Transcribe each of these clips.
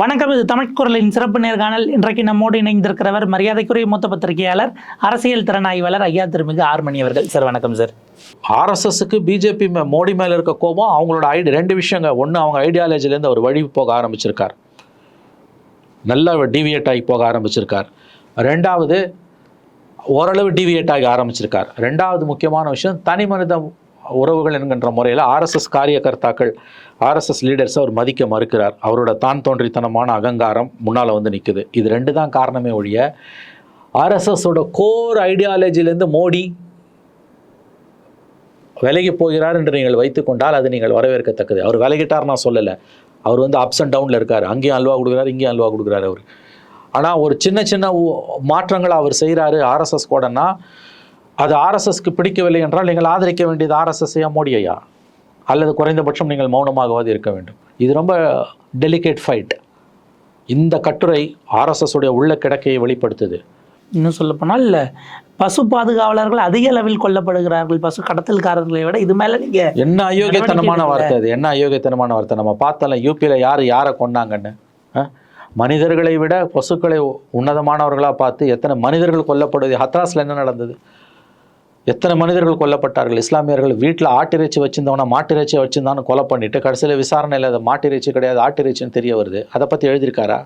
வணக்கம் இது தமிழ் குரலின் சிறப்பு நேர்காணல். இன்றைக்கு நம்மோடு இணைந்திருக்கிறவர் மரியாதைக்குரிய மூத்த பத்திரிகையாளர் அரசியல் திறனாய்வாளர் ஐயா திருமிகு ஆர்மணி அவர்கள். சார் வணக்கம் சார். ஆர்எஸ்எஸ்க்கு பிஜேபி மோடி மேலே இருக்க கோபம் அவங்களோட ஐடி ரெண்டு விஷயங்க. ஒன்று அவங்க ஐடியாலஜிலேருந்து அவர் வழி போக ஆரம்பிச்சிருக்கார். நல்லா டிவியேட் ஆகி போக ஆரம்பிச்சிருக்கார். ரெண்டாவது ஓரளவு டிவியேட் ஆகி ஆரம்பிச்சிருக்கார். ரெண்டாவது முக்கியமான விஷயம் தனி மனித உறவுகள் என்கின்ற முறையில் ஆர்எஸ்எஸ் காரியகர்த்தாக்கள் ஆர்எஸ்எஸ் லீடர்ஸை அவர் மதிக்க மறுக்கிறார். அவரோட தான் தோன்றித்தனமான அகங்காரம் முன்னால் வந்து நிற்குது இது ரெண்டு தான் காரணமே ஒழிய ஆர்எஸ்எஸோட கோர் ஐடியாலஜிலேருந்து மோடி விலகி போகிறார் என்று நீங்கள் வைத்துக்கொண்டால் அது நீங்கள் வரவேற்கத்தக்கது. அவர் விலகிட்டார் நான் சொல்லலை. அவர் வந்து அப்ஸ் அண்ட் டவுனில் இருக்கார். அங்கேயும் அல்வா கொடுக்குறாரு இங்கேயும் அல்வா கொடுக்குறாரு அவர். ஆனால் ஒரு சின்ன சின்ன மாற்றங்களை அவர் செய்கிறாரு ஆர்எஸ்எஸ் கூடன்னா அது ஆர்எஸ்எஸ்க்கு பிடிக்கவில்லை என்றால் நீங்கள் ஆதரிக்க வேண்டியது ஆர்எஸ்எஸ்ஐயா மோடி ஐயா. அல்லது குறைந்தபட்சம் நீங்கள் மௌனமாகவாது இருக்க வேண்டும். இது ரொம்ப டெலிகேட் ஃபைட் இந்த கட்டுரை ஆர்எஸ்எஸ் உடைய உள்ள கிடக்கையை வெளிப்படுத்துது. இன்னும் சொல்லப்போனால் பசு பாதுகாவலர்கள் அதிக அளவில் கொல்லப்படுகிறார்கள். பசு கடத்தல்காரர்களை விட இது மேல நீங்க என்ன அயோக்கியத்தனமான வார்த்தை அது? என்ன அயோக்கியத்தனமான வார்த்தை? நம்ம பார்த்தோம்ல யூபியில் யார் யாரை கொன்னாங்கன்னு? ஆ? மனிதர்களை விட பசுக்களை உன்னதமானவர்களாக பார்த்து எத்தனை மனிதர்கள் கொல்லப்படுவது ஹத்ராஸில் என்ன நடந்தது? எத்தனை மனிதர்கள் கொல்லப்பட்டார்கள்? இஸ்லாமியர்கள் வீட்டில் ஆட்டிறைச்சி வச்சிருந்தவன மாட்டிறைச்சி வச்சிருந்தான்னு கொலை பண்ணிட்டு கடைசியில் விசாரணையில் அது மாட்டிறைச்சி கிடையாது ஆட்டிறைச்சின்னு தெரிய வருது. அதை பற்றி எழுதியிருக்காரா?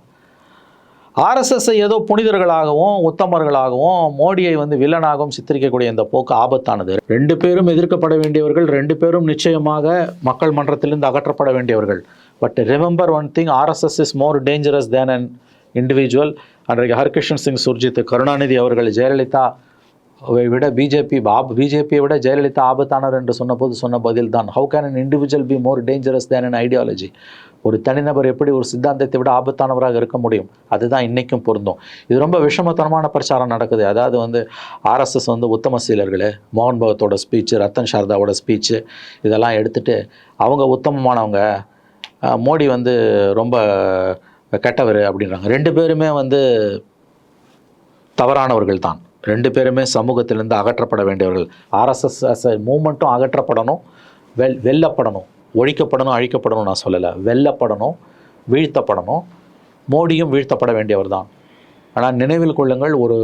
ஆர்எஸ்எஸ்ஸை ஏதோ புனிதர்களாகவும் உத்தமர்களாகவும் மோடியை வந்து வில்லனாகவும் சித்தரிக்கக்கூடிய இந்த போக்கு ஆபத்தானது. ரெண்டு பேரும் எதிர்க்கப்பட வேண்டியவர்கள் ரெண்டு பேரும் நிச்சயமாக மக்கள் மன்றத்திலிருந்து அகற்றப்பட வேண்டியவர்கள். But remember one thing RSS is more dangerous than an individual அன்றைக்கு ஹர்கிருஷ்ணன் சிங் சுர்ஜித் கருணாநிதி அவர்கள் ஜெயலலிதா விட பிஜேபி ஆப் பிஜேபியை விட ஜெயலலிதா ஆபத்தானவர் என்று சொன்னபோது சொன்ன பதில் தான் how can an individual be more dangerous than an ideology ஒரு தனிநபர் எப்படி ஒரு சித்தாந்தத்தை விட ஆபத்தானவராக இருக்க முடியும்? அதுதான் இன்றைக்கும் பொருந்தும். இது ரொம்ப விஷமத்தனமான பிரச்சாரம் நடக்குது. அதாவது வந்து ஆர்எஸ்எஸ் வந்து உத்தம சீலர்களே மோகன் பகத்தோட ஸ்பீச்சு ரத்தன் சாரதாவோட ஸ்பீச்சு இதெல்லாம் எடுத்துகிட்டு அவங்க உத்தமமானவங்க மோடி வந்து ரொம்ப கெட்டவர் அப்படின்றாங்க. ரெண்டு பேருமே வந்து தவறானவர்கள் தான் ரெண்டு பேருமே சமூகத்திலிருந்து அகற்றப்பட வேண்டியவர்கள். ஆர்எஸ்எஸ் அஸ் எ மூமெண்ட்டும் அகற்றப்படணும் வெல் வெல்லப்படணும் ஒழிக்கப்படணும் அழிக்கப்படணும் நான் சொல்லலை. வெல்லப்படணும் வீழ்த்தப்படணும் மோடியும் வீழ்த்தப்பட வேண்டியவர் தான். ஆனால் நினைவில் கொள்ளுங்கள் ஒரு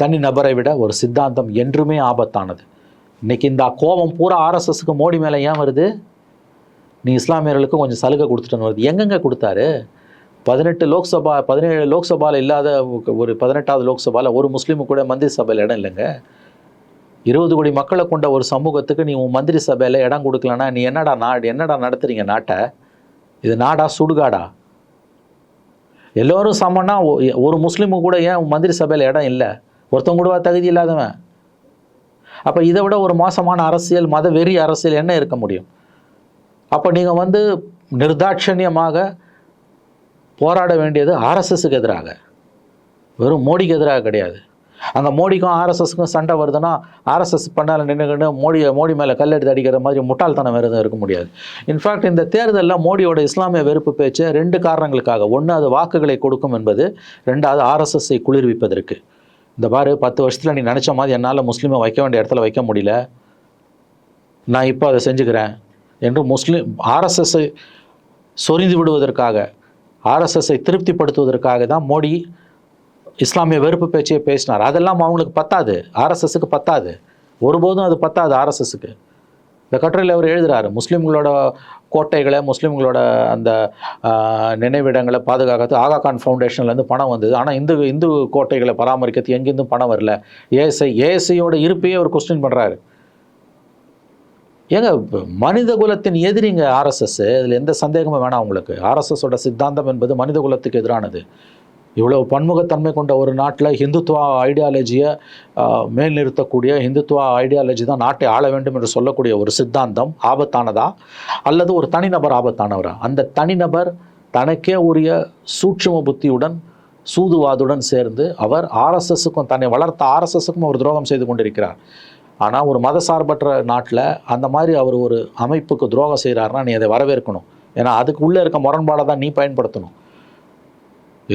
தனி நபரை விட ஒரு சித்தாந்தம் என்றுமே ஆபத்தானது. இன்னைக்கு இந்த கோபம் பூரா ஆர்எஸ்எஸ்க்கு மோடி மேலே ஏன் வருது? நீ இஸ்லாமியர்களுக்கு கொஞ்சம் சலுகை கொடுத்துட்டுன்னு வருது. எங்கெங்கே கொடுத்தாரு? பதினெட்டு லோக்சபா பதினேழு லோக்சபாவில் இல்லாத ஒரு பதினெட்டாவது லோக்சபாவில் ஒரு முஸ்லீமு கூட மந்திரி சபையில் இடம் இல்லைங்க. இருபது கோடி மக்களை கொண்ட ஒரு சமூகத்துக்கு நீ உன் மந்திரி சபையில் இடம் கொடுக்கலன்னா நீ என்னடா நாடு என்னடா நடத்துறீங்க நாட்டை? இது நாடா சுடுகாடா? எல்லோரும் சமன்னா ஒரு முஸ்லீமு கூட ஏன் உன் மந்திரி சபையில் இடம் இல்லை? ஒருத்தவங்க கூடவா தகுதி இல்லாதவன். அப்போ இதை விட ஒரு மோசமான அரசியல் மத வெறி அரசியல் என்ன இருக்க முடியும்? அப்போ நீங்கள் வந்து நிர்தாட்சண்யமாக போராட வேண்டியது ஆர்எஸ்எஸ்க்கு எதிராக. வெறும் மோடிக்கு எதிராக கிடையாது. அங்கே மோடிக்கும் ஆர்எஸ்எஸ்க்கும் சண்டை வருதுன்னா ஆர்எஸ்எஸ் பண்ணால் நின்றுக்கிட்டு மோடி மோடி மேலே கல்லெடுத்து அடிக்கிற மாதிரி முட்டாள்தனம் வேறு எதுவும் இருக்க முடியாது. இன்ஃபேக்ட் இந்த தேர்தலில் மோடியோட இஸ்லாமிய வெறுப்பு பேச்சு ரெண்டு காரணங்களுக்காக. ஒன்று அது வாக்குகளை கொடுக்கும் என்பது ரெண்டாவது ஆர்எஸ்எஸ்ஸை குளிர்விப்பதற்கு. இந்த பாரு பத்து வருஷத்தில் நீ நினச்ச மாதிரி என்னால் முஸ்லீமை வைக்க வேண்டிய இடத்துல வைக்க முடியல. நான் இப்போ அதை செஞ்சுக்கிறேன். என்று முஸ்லீம் ஆர்எஸ்எஸ்ஸை சொரிந்து விடுவதற்காக ஆர்எஸ்எஸ்ஸை திருப்திப்படுத்துவதற்காக தான் மோடி இஸ்லாமிய வெறுப்பு பேச்சையே பேசினார். அதெல்லாம் அவங்களுக்கு பத்தாது. ஆர்எஸ்எஸ்க்கு பத்தாது. ஒருபோதும் அது பத்தாது ஆர்எஸ்எஸ்க்கு. இந்த கட்டுரையில் அவர் எழுதுகிறாரு முஸ்லீம்களோட கோட்டைகளை முஸ்லீம்களோட அந்த நினைவிடங்களை பாதுகாக்கிறது ஆகா கான் ஃபவுண்டேஷன்லேருந்து பணம் வந்தது. ஆனால் இந்து இந்து கோட்டைகளை பராமரிக்கிறது எங்கேருந்தும் பணம் வரல. ஏஎஸ்ஐ ஏஎஸ்ஐயோட இருப்பையே அவர் கொஸ்டின் பண்ணுறாரு ஏங்க மனித குலத்தின் எதிரிங்க ஆர்எஸ்எஸ் இதில் எந்த சந்தேகமும் வேணாம் உங்களுக்கு. ஆர்எஸ்எஸோட சித்தாந்தம் என்பது மனித குலத்துக்கு எதிரானது. இவ்வளவு பன்முகத்தன்மை கொண்ட ஒரு நாட்டில் ஹிந்துத்துவா ஐடியாலஜியை மேல் நிறுத்தக்கூடிய ஹிந்துத்துவா ஐடியாலஜி தான் நாட்டை ஆள வேண்டும் என்று சொல்லக்கூடிய ஒரு சித்தாந்தம் ஆபத்தானதா? அல்லது ஒரு தனிநபர் ஆபத்தானவரா? அந்த தனிநபர் தனக்கே உரிய சூட்சும புத்தியுடன் சூதுவாதுடன் சேர்ந்து அவர் ஆர்எஸ்எஸுக்கும் தன்னை வளர்த்த ஆர்எஸ்எஸுக்கும் அவர் துரோகம் செய்து கொண்டிருக்கிறார். ஆனால் ஒரு மதசார்பற்ற நாட்டில் அந்த மாதிரி அவர் ஒரு அமைப்புக்கு துரோகம் செய்கிறாருன்னா நீ அதை வரவேற்கணும். ஏன்னா அதுக்கு உள்ளே இருக்க முரண்பாடை தான் நீ பயன்படுத்தணும்.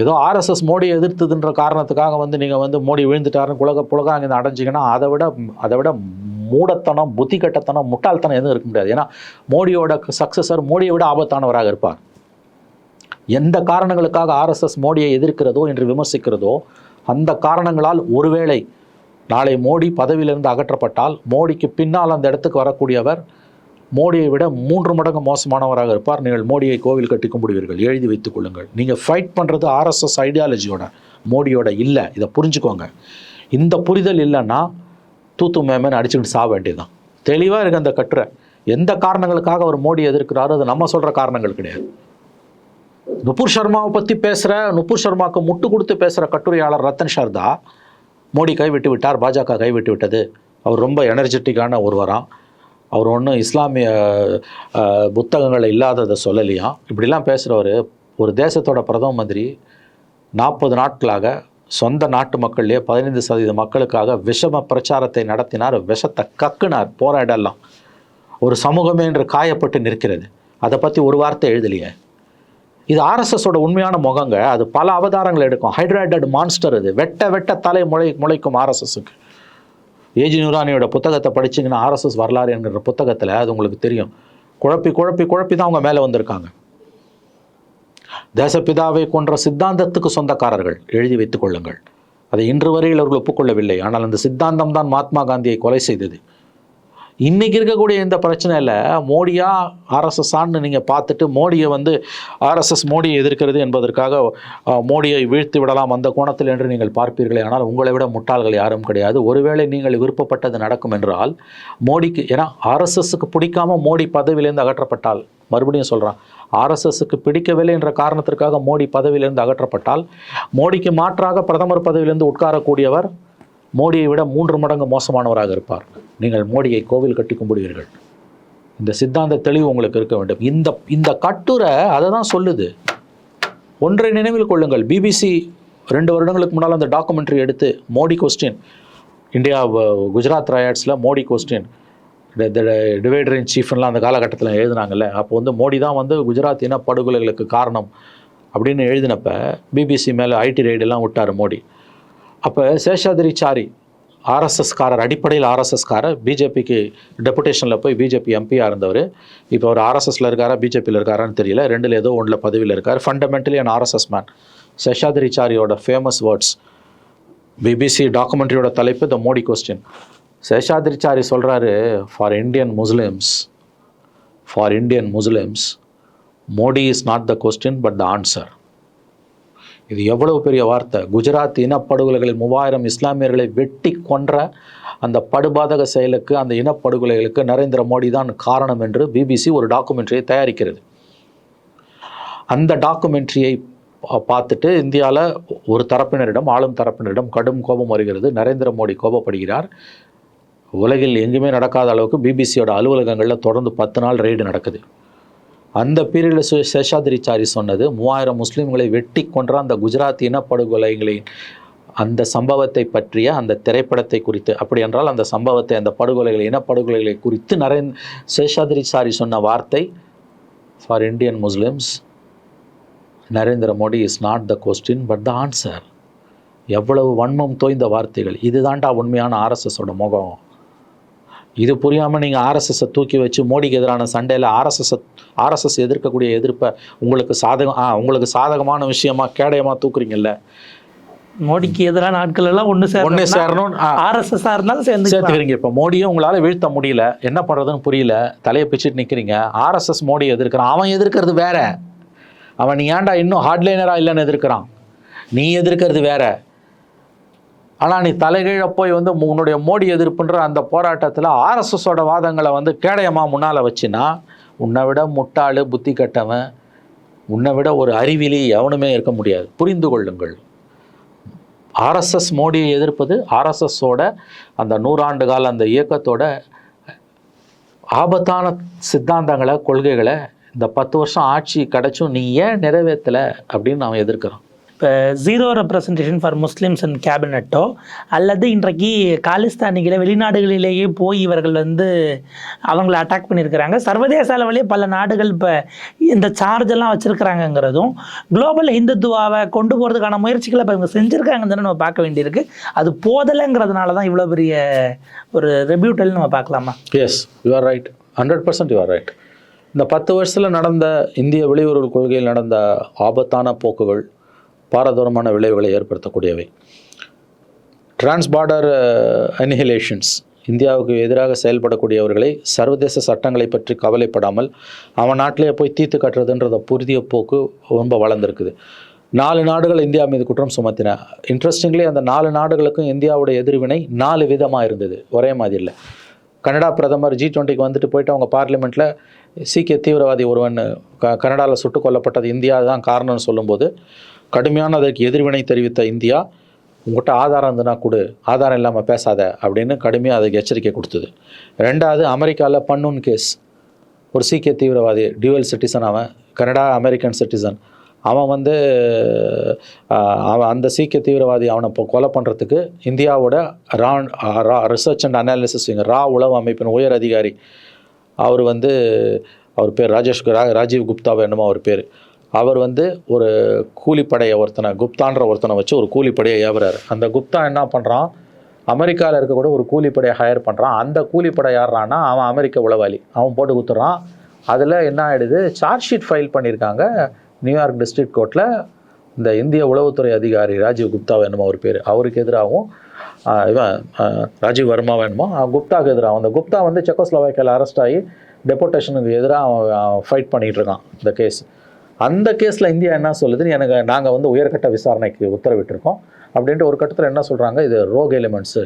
ஏதோ ஆர்எஸ்எஸ் மோடியை எதிர்த்ததுன்ற காரணத்துக்காக வந்து நீங்கள் வந்து மோடி விழுந்துட்டாருன்னு குலக புலகாங்க அடைஞ்சிங்கன்னா அதை விட அதை விட மூடத்தனம் புத்தி கட்டத்தனம் முட்டாள்தனம் எதுவும் இருக்க முடியாது. ஏன்னா மோடியோட சக்ஸஸர் மோடியை விட ஆபத்தானவராக இருப்பார். எந்த காரணங்களுக்காக ஆர்எஸ்எஸ் மோடியை எதிர்க்கிறதோ என்று விமர்சிக்கிறதோ அந்த காரணங்களால் ஒருவேளை நாளை மோடி பதவியிலிருந்து அகற்றப்பட்டால் மோடிக்கு பின்னால் அந்த இடத்துக்கு வரக்கூடியவர் மோடியை விட மூன்று மடங்கு மோசமானவராக இருப்பார். நீங்கள் மோடியை கோவில் கட்டி கும்பிடுவீர்கள் எழுதி வைத்துக் கொள்ளுங்கள். நீங்கள் ஃபைட் பண்ணுறது ஆர்எஸ்எஸ் ஐடியாலஜியோட மோடியோட இல்லை. இதை புரிஞ்சுக்கோங்க. இந்த புரிதல் இல்லைன்னா தூத்து மேமன் அடிச்சுக்கிட்டு சாக வேண்டியதுதான். தெளிவாக இருக்குது அந்த கட்டுரை. எந்த காரணங்களுக்காக அவர் மோடி எதிர்க்கிறாரோ அது நம்ம சொல்கிற காரணங்கள் கிடையாது. நுபுர் சர்மாவை பற்றி பேசுகிற நுபுர் சர்மாவுக்கு முட்டு கொடுத்து பேசுகிற கட்டுரையாளர் ரத்தன் சர்தா மோடி கைவிட்டு விட்டார் பாஜக கைவிட்டு விட்டது அவர் ரொம்ப எனர்ஜெட்டிக்கான ஒருவராம் அவர் ஒன்றும் இஸ்லாமிய புத்தகங்கள் இல்லாததை சொல்லலையாம் இப்படிலாம் பேசுகிறவர் ஒரு தேசத்தோட பிரதம மந்திரி நாற்பது நாட்களாக சொந்த நாட்டு மக்கள்லேயே பதினைந்து சதவீத மக்களுக்காக விஷம பிரச்சாரத்தை நடத்தினார் விஷத்தை கக்குனார் போராடலாம். ஒரு சமூகமே என்று காயப்பட்டு நிற்கிறது. அதை பற்றி ஒரு வார்த்தை எழுதலையே. இது ஆர்எஸ்எஸோட உண்மையான முகங்க. அது பல அவதாரங்கள் எடுக்கும். ஹைட்ராய்டட் மான்ஸ்டர் இது. வெட்ட வெட்ட தலை முளை முளைக்கும் ஆர்எஸ்எஸ்க்கு. ஏஜி நூரானியோட புத்தகத்தை படிச்சீங்கன்னா ஆர்எஸ்எஸ் வரலாறு என்கிற புத்தகத்தில் அது உங்களுக்கு தெரியும். குழப்பி குழப்பி குழப்பி தான் அவங்க மேலே வந்திருக்காங்க. தேசப்பிதாவை கொன்ற சித்தாந்தத்துக்கு சொந்தக்காரர்கள். எழுதி வைத்துக் கொள்ளுங்கள். அதை இன்று வரையில் அவர்கள் ஒப்புக்கொள்ளவில்லை. ஆனால் அந்த சித்தாந்தம் தான் மகாத்மா காந்தியை கொலை செய்தது. இன்னைக்கு இருக்கக்கூடிய இந்த பிரச்சனையில் மோடியா ஆர்எஸ்எஸ்ஸான்னு நீங்கள் பார்த்துட்டு மோடியை வந்து ஆர்எஸ்எஸ் மோடியை எதிர்க்கிறது என்பதற்காக மோடியை வீழ்த்து விடலாம் அந்த கோணத்தில் என்று நீங்கள் பார்ப்பீர்களே. ஆனால் உங்களை விட முட்டாள்கள் யாரும் கிடையாது. ஒருவேளை நீங்கள் விருப்பப்பட்டது நடக்கும் என்றால் மோடிக்கு ஏன்னா ஆர்எஸ்எஸ்க்கு பிடிக்காமல் மோடி பதவியிலேருந்து அகற்றப்பட்டால் மறுபடியும் சொல்கிறான் ஆர்எஸ்எஸ்க்கு பிடிக்கவில்லை என்ற காரணத்திற்காக மோடி பதவியிலிருந்து அகற்றப்பட்டால் மோடிக்கு மாற்றாக பிரதமர் பதவியிலிருந்து உட்காரக்கூடியவர் மோடியை விட மூன்று மடங்கு மோசமானவராக இருப்பார். நீங்கள் மோடியை கோவில் கட்டி கும்பிடுவீர்கள். இந்த சித்தாந்த தெளிவு உங்களுக்கு இருக்க வேண்டும். இந்த இந்த கட்டுரை அதை தான் சொல்லுது. ஒன்றை நினைவில் கொள்ளுங்கள். பிபிசி ரெண்டு வருடங்களுக்கு முன்னால் அந்த டாக்குமெண்ட்ரி எடுத்து மோடி கொஸ்டின் இந்தியா குஜராத் ராயட்ஸில் மோடி கொஸ்டின் டிவைடர் இன் சீஃப்லாம் அந்த காலகட்டத்தில் எழுதுனாங்கல்ல. அப்போ வந்து மோடி தான் வந்து குஜராத் இன படுகொலைகளுக்கு காரணம் அப்படின்னு எழுதினப்ப பிபிசி மேலே ஐடி ரைடெல்லாம் விட்டார் மோடி. அப்போ சேஷாதிரிச்சாரி ஆர்எஸ்எஸ்காரர் அடிப்படையில் ஆர்எஸ்எஸ்காரர் பிஜேபிக்கு டெபுடேஷனில் போய் பிஜேபி எம்பியாக இருந்தவர். இப்போ அவர் ஆர்எஸ்எஸ்ல இருக்காரா பிஜேபியில் இருக்காரான்னு தெரியல. ரெண்டில் ஏதோ ஒன்றில் பதவியில் இருக்கார். ஃபண்டமெண்டலி அண்ட் ஆர்எஸ்எஸ் மேன் சேஷாதிரிச்சாரியோட ஃபேமஸ் வேர்ட்ஸ் பிபிசி டாக்குமெண்ட்ரியோட தலைப்பு த மோடி கொஸ்டின் சேஷாதிரிச்சாரி சொல்கிறாரு for Indian Muslims for Indian Muslims Modi is not the question but the answer இது எவ்வளவு பெரிய வார்த்தை. குஜராத் இனப்படுகொலைகளில் மூவாயிரம் இஸ்லாமியர்களை வெட்டி கொன்ற அந்த படுபாதக செயலுக்கு அந்த இனப்படுகொலைகளுக்கு நரேந்திர மோடி தான் காரணம் என்று பிபிசி ஒரு டாக்குமெண்ட்ரியை தயாரிக்கிறது. அந்த டாக்குமெண்ட்ரியை பா- பார்த்துட்டு இந்தியாவில் ஒரு தரப்பினரிடம் ஆளும் தரப்பினரிடம் கடும் கோபம் வருகிறது. நரேந்திர மோடி கோபப்படுகிறார். உலகில் எங்குமே நடக்காத அளவுக்கு பிபிசியோட அலுவலகங்களில் தொடர்ந்து பத்து நாள் ரெய்டு நடக்குது. அந்த பீரியடில் சேஷாதிரிச்சாரி சொன்னது மூவாயிரம் முஸ்லீம்களை வெட்டி கொன்ற அந்த குஜராத் இனப்படுகொலைகளின் அந்த சம்பவத்தை பற்றிய அந்த திரைப்படத்தை குறித்து. அப்படி என்றால் அந்த சம்பவத்தை அந்த படுகொலைகளை இனப்படுகொலைகளை குறித்து நரேந் சேஷாதிரிச்சாரி சொன்ன வார்த்தை for Indian Muslims Narendra Modi is not the question but the answer எவ்வளவு வன்மம் தோய்ந்த வார்த்தைகள். இதுதான்டா உண்மையான ஆர்எஸ்எஸோட முகம். இது புரியாமல் நீங்கள் ஆர்எஸ்எஸ்ஸை தூக்கி வச்சு மோடிக்கு எதிரான சண்டையில் ஆர்எஸ்எஸ் ஆர்எஸ்எஸ் எதிர்க்கக்கூடிய எதிர்ப்பை உங்களுக்கு சாதகம் ஆ உங்களுக்கு சாதகமான விஷயமா கேடயமாக தூக்குறீங்கல்ல? மோடிக்கு எதிரான ஆட்கள் எல்லாம் ஒன்று ஒன்று சேரணும் சேரணும் ஆ, ஆர்எஸ்எஸ் இருந்தாலும் சேர்ந்து சேர்த்துக்கிறீங்க இப்போ. மோடியும் உங்களால் வீழ்த்த முடியல. என்ன பண்ணுறதுன்னு புரியல. தலையை பிச்சுட்டு நிற்கிறீங்க ஆர்எஸ்எஸ் மோடி எதிர்க்கிறான். அவன் எதிர்க்கிறது வேற. அவன் நீ ஏன்டா இன்னும் ஹார்ட்லைனராக இல்லைன்னு எதிர்க்கிறான். நீ எதிர்க்கிறது வேற. ஆனால் நீ தலைகீழ போய் வந்து உன்னுடைய மோடி எதிர்ப்புன்ற அந்த போராட்டத்தில் ஆர்எஸ்எஸோட வாதங்களை வந்து கேடயமாக முன்னால் வச்சுனா உன்னை விட முட்டாள் புத்தி கட்டவன் உன்னை விட ஒரு அறிவிலி எவனுமே இருக்க முடியாது. புரிந்து கொள்ளுங்கள். ஆர்எஸ்எஸ் மோடியை எதிர்ப்பது ஆர்எஸ்எஸோட அந்த நூறாண்டு கால அந்த இயக்கத்தோட ஆபத்தான சித்தாந்தங்களை கொள்கைகளை இந்த பத்து வருஷம் ஆட்சி கிடைச்சும் நீ ஏன் நிறைவேற்றலை அப்படின்னு நாம் எதிர்க்கிறோம். இப்போ zero representation for Muslims and கேபினட்டோ அல்லது இன்றைக்கு காலிஸ்தானிகளை வெளிநாடுகளிலேயே போய் இவர்கள் வந்து அவங்கள அட்டாக் பண்ணியிருக்கிறாங்க. சர்வதேச அளவிலேயே பல நாடுகள் இப்போ இந்த சார்ஜ் எல்லாம் வச்சுருக்கிறாங்கங்கிறதும் குளோபல் ஹிந்துத்துவாவை கொண்டு போகிறதுக்கான முயற்சிகளை இப்போ இவங்க செஞ்சுருக்காங்கன்னு தானே நம்ம பார்க்க வேண்டியிருக்கு. அது போதலைங்கிறதுனால தான் இவ்வளோ பெரிய ஒரு ரெபியூட்டல் நம்ம பார்க்கலாமா? Yes you are right hundred percent you are right இந்த பத்து வருஷத்தில் நடந்த இந்திய வெளியுறவு கொள்கையில் நடந்த ஆபத்தான போக்குகள் பாரதூரமான விளைவுகளை ஏற்படுத்தக்கூடியவை. டிரான்ஸ்பார்டர் அனிஹிலேஷன்ஸ் uh, இந்தியாவுக்கு எதிராக செயல்படக்கூடியவர்களை சர்வதேச சட்டங்களை பற்றி கவலைப்படாமல் அவன் நாட்டிலேயே போய் தீர்த்து கட்டுறதுன்றத புரிதிய போக்கு ரொம்ப வளர்ந்துருக்குது. நாலு நாடுகள் இந்தியா மீது குற்றம் சுமத்தின. இன்ட்ரெஸ்டிங்லி அந்த நாலு நாடுகளுக்கும் இந்தியாவுடைய எதிர்வினை நாலு விதமாக இருந்தது. ஒரே மாதிரி இல்லை. கனடா பிரதமர் ஜி டுவெண்ட்டிக்கு வந்துட்டு போயிட்டு அவங்க பார்லிமெண்ட்டில் சீக்கிய தீவிரவாதி ஒருவன் க கனடாவில் சுட்டுக் கொல்லப்பட்டது இந்தியா தான் காரணம்னு சொல்லும்போது கடுமையான அதற்கு எதிர்வினை தெரிவித்த இந்தியா உங்கள்கிட்ட ஆதாரம் இருந்ததுன்னா கொடு ஆதாரம் இல்லாமல் பேசாத அப்படின்னு கடுமையாக அதுக்கு எச்சரிக்கை கொடுத்தது. ரெண்டாவது அமெரிக்காவில் பன்னூன் கேஸ். ஒரு சீக்கிய தீவிரவாதி டியூவல் சிட்டிசன் அவன் கனடா அமெரிக்கன் சிட்டிசன் அவன் வந்து அவன் அந்த சீக்கிய தீவிரவாதி அவனை இப்போ கொலை பண்ணுறதுக்கு இந்தியாவோட ரா ரா ரிசர்ச் அண்ட் அனாலிசிஸ் ரா உளவு அமைப்பின் உயர் அதிகாரி. அவர் வந்து அவர் பேர் ராஜேஷ் ரா- ராஜீவ் குப்தாவோ என்னமோ அவர் பேர். அவர் வந்து ஒரு கூலிப்படையை ஒருத்தனை குப்தான்ற ஒருத்தனை வச்சு ஒரு கூலிப்படையை ஏவுறாரு. அந்த குப்தா என்ன பண்ணுறான் அமெரிக்காவில் இருக்கக்கூட ஒரு கூலிப்படையை ஹையர் பண்ணுறான் அந்த கூலிப்படை யாருறான்னா அவன் அமெரிக்க உளவாளி. அவன் போட்டு குத்துறான். அதில் என்ன ஆயிடுது? சார்ஜ் ஷீட் ஃபைல் பண்ணியிருக்காங்க. நியூயார்க் டிஸ்ட்ரிக்ட் கோர்ட்டில் இந்த இந்திய உளவுத்துறை அதிகாரி ராஜீவ் குப்தா வேணுமா ஒரு பேர். அவருக்கு எதிராகவும் இவன் ராஜீவ் வர்மா வேணுமோ? அவன் குப்தாவுக்கு எதிராக அந்த குப்தா வந்து செக்கோஸ்லோவாக்கியில் அரெஸ்ட் ஆகி டெபோட்டேஷனுக்கு எதிராக அவன் ஃபைட் பண்ணிகிட்டு இருக்கான் இந்த கேஸ் அந்த கேஸில் இந்தியா என்ன சொல்லுதுன்னு எனக்கு நாங்கள் வந்து உயர்கட்ட விசாரணைக்கு உத்தரவிட்டிருக்கோம். அப்படின்ட்டு ஒரு கட்டத்தில் என்ன சொல்கிறாங்க இது ரோக் எலிமெண்ட்ஸு